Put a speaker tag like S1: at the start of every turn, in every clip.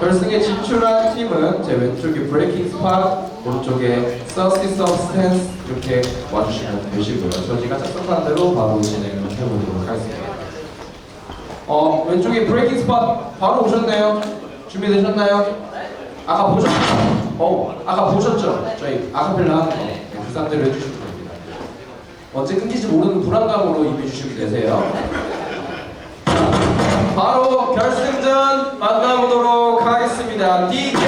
S1: 결승에 진출한 팀은 제 왼쪽에 브레이킹 스팟, 오른쪽에 서시 서브스텐스 이렇게 와주시면 되시고요. 저희가 약속한 대로 바로 진행을 해보도록 하겠습니다. 어, 왼쪽에 브레이킹 스팟 바로 오셨네요. 준비되셨나요? 아까 보셨죠? 어, 아까 보셨죠? 저희 아카펠라 상태로 해주시면 됩니다. 언제 끊길지 모르는 불안감으로 임해주시면 되세요. 바로 결승전 만나보도록 하겠습니다. DJ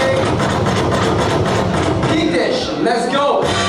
S1: 빅대시, let's go! 오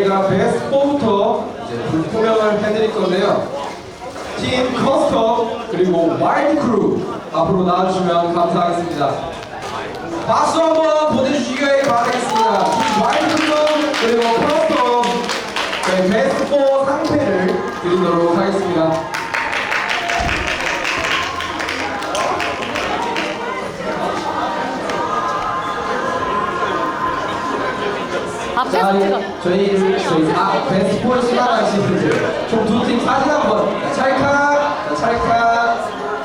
S1: 저희가 베스트 4부터 이제 불포명을 해드릴 건데요. 팀 커스텀 그리고 와일드 크루 앞으로 나와주시면 감사하겠습니다. 박수 한번 보내주시길 바라겠습니다. 팀 와일드 크루 그리고 커스텀 베스트 4 상패를 드리도록 하겠습니다.
S2: 아,
S1: 자,
S2: 패스 찍어.
S1: 저희 저희 아 베스트 4에 수상하신 분들 총두팀 사진 한번. 찰칵. 자, 찰칵.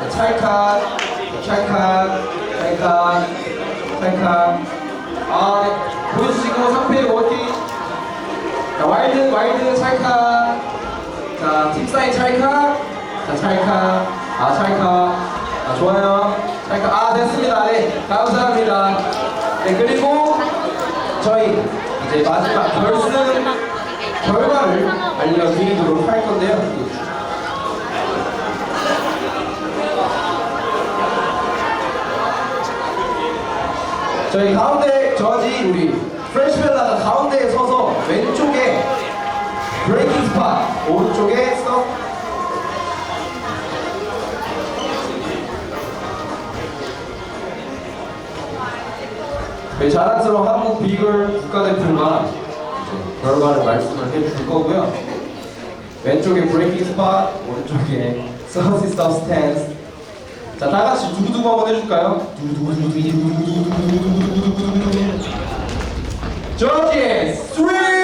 S1: 자, 찰칵. 자, 찰칵. 찰칵. 찰칵. 아 네. 보여주시고 상패 워킹 자 와일드 와일드 찰칵. 자팀 사인 찰칵. 자 찰칵. 아 찰칵. 아 좋아요. 찰칵. 아 됐습니다. 네 감사합니다. 네 그리고 저희 이제 마지막 결승 결과를 알려드리도록 할 건데요. 저희 가운데 저지 우리 프레시벨라가 가운데에 서서 왼쪽에 브레이킹 스팟 오른쪽에 서 저희 자랑스러운 한국 비글 국가대표가 결과를 말씀을 해줄 거고요. 왼쪽에 브레이킹 스팟, 오른쪽에 서시 서스텐스. 자, 다 같이 두두두 한번 해줄까요? 저지, 3, 2,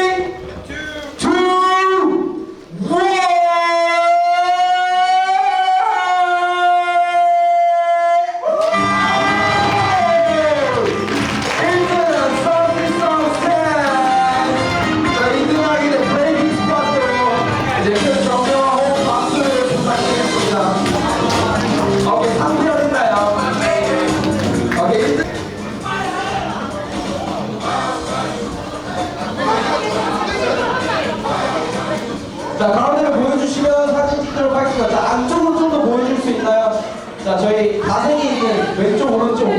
S1: 자, 가운데를 보여주시면 사진 찍도록 하겠습니다. 자, 안쪽으로 좀 더 보여줄 수 있나요? 자, 저희 가생이 있는 왼쪽, 오른쪽.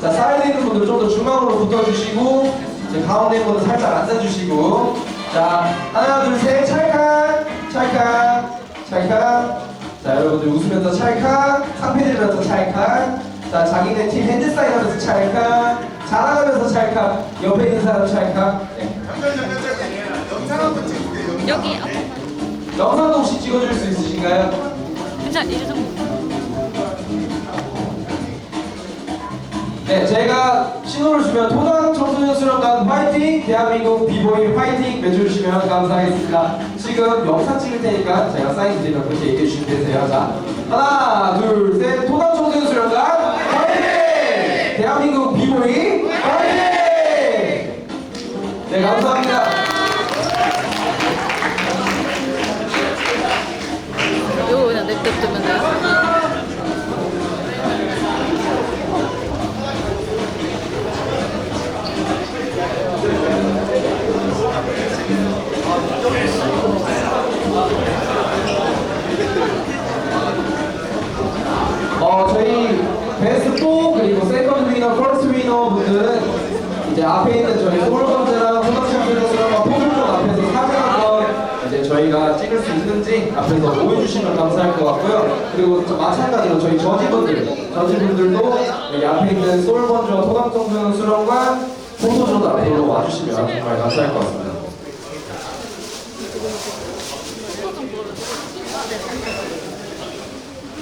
S1: 자, 사이드에 있는 분들 좀 더 중앙으로 붙어주시고, 이제 가운데 있는 분들 살짝 앉아주시고. 자, 하나, 둘, 셋, 찰칵, 찰칵, 찰칵. 자, 여러분들 웃으면서 찰칵, 상패 들면서 찰칵. 자, 자기네 팀 핸드 사인 하면서 찰칵, 자랑하면서 찰칵, 옆에 있는 사람 찰칵. 네.
S2: 여기.
S1: 영상도 혹시 찍어줄 수 있으신가요?
S2: 괜찮아, 이제 좀.
S1: 네, 제가 신호를 주면 토당 청소년 수련관 화이팅! 대한민국 비보이 화이팅! 외쳐주시면 감사하겠습니다. 지금 영상 찍을 테니까 제가 사인 드리면 그렇게 얘기해 주시면 되세요. 자, 하나, 둘, 셋, 토당 청소년 수련관 화이팅! 대한민국 비보이 화이팅! 네, 감사합니다.
S2: 요거 그냥 냅두면 돼요.
S1: 어, 앞에서 보여주시면 감사할 것 같고요. 그리고 저 마찬가지로 저희 저지분들, 저지분들도 여기 앞에 있는 솔번주와 소강정수는 수령관 포토존 앞으로 와주시면 정말 감사할 것 같습니다.